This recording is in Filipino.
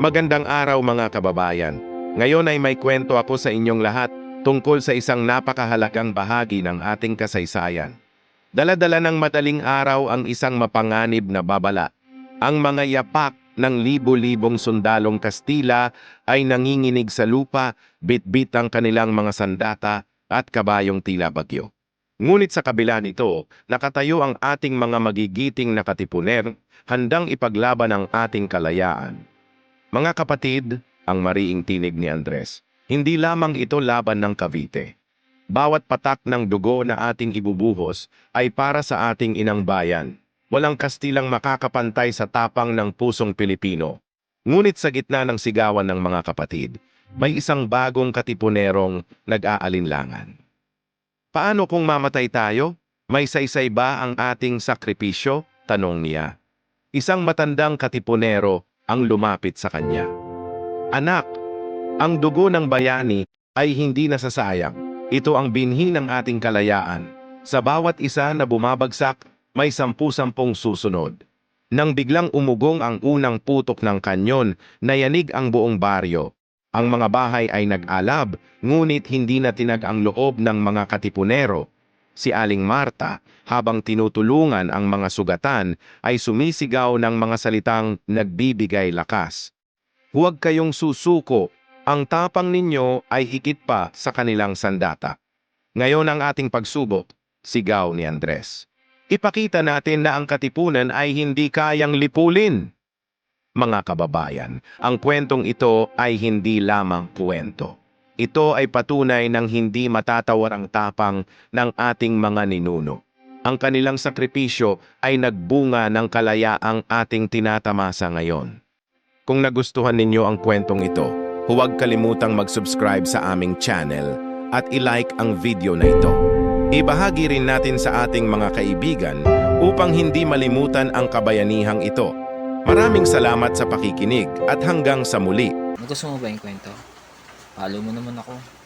Magandang araw mga kababayan. Ngayon ay may kwento ako sa inyong lahat tungkol sa isang napakahalagang bahagi ng ating kasaysayan. Daladala ng madaling araw ang isang mapanganib na babala. Ang mga yapak ng libo-libong sundalong Kastila ay nanginginig sa lupa, bit-bit ang kanilang mga sandata at kabayong tila bagyo. Ngunit sa kabila nito, nakatayo ang ating mga magigiting na katipuner, handang ipaglaban ang ating kalayaan. Mga kapatid, ang mariing tinig ni Andres, hindi lamang ito laban ng Cavite. Bawat patak ng dugo na ating ibubuhos ay para sa ating inang bayan. Walang kastilang makakapantay sa tapang ng pusong Pilipino. Ngunit sa gitna ng sigawan ng mga kapatid, may isang bagong katipunerong nag-aalinlangan. Paano kung mamatay tayo? May saysay ba ang ating sakripisyo? Tanong niya. Isang matandang katipunero ang lumapit sa kanya. Anak, ang dugo ng bayani ay hindi nasasayang. Ito ang binhi ng ating kalayaan. Sa bawat isa na bumabagsak, may sampu-sampung susunod. Nang biglang umugong ang unang putok ng kanyon, nayanig ang buong baryo. Ang mga bahay ay nag-alab, ngunit hindi na tinag ang loob ng mga katipunero. Si Aling Marta, habang tinutulungan ang mga sugatan, ay sumisigaw ng mga salitang nagbibigay lakas. Huwag kayong susuko, ang tapang ninyo ay higit pa sa kanilang sandata. Ngayon ang ating pagsubok, sigaw ni Andres. Ipakita natin na ang katipunan ay hindi kayang lipulin. Mga kababayan, ang kwentong ito ay hindi lamang kwento. Ito ay patunay ng hindi matatawar ang tapang ng ating mga ninuno. Ang kanilang sakripisyo ay nagbunga ng kalayaang ating tinatamasa ngayon. Kung nagustuhan ninyo ang kwentong ito, huwag kalimutang mag-subscribe sa aming channel at i-like ang video na ito. Ibahagi rin natin sa ating mga kaibigan upang hindi malimutan ang kabayanihang ito. Maraming salamat sa pakikinig at hanggang sa muli. Gusto mo ba yung kwento? Follow mo naman ako.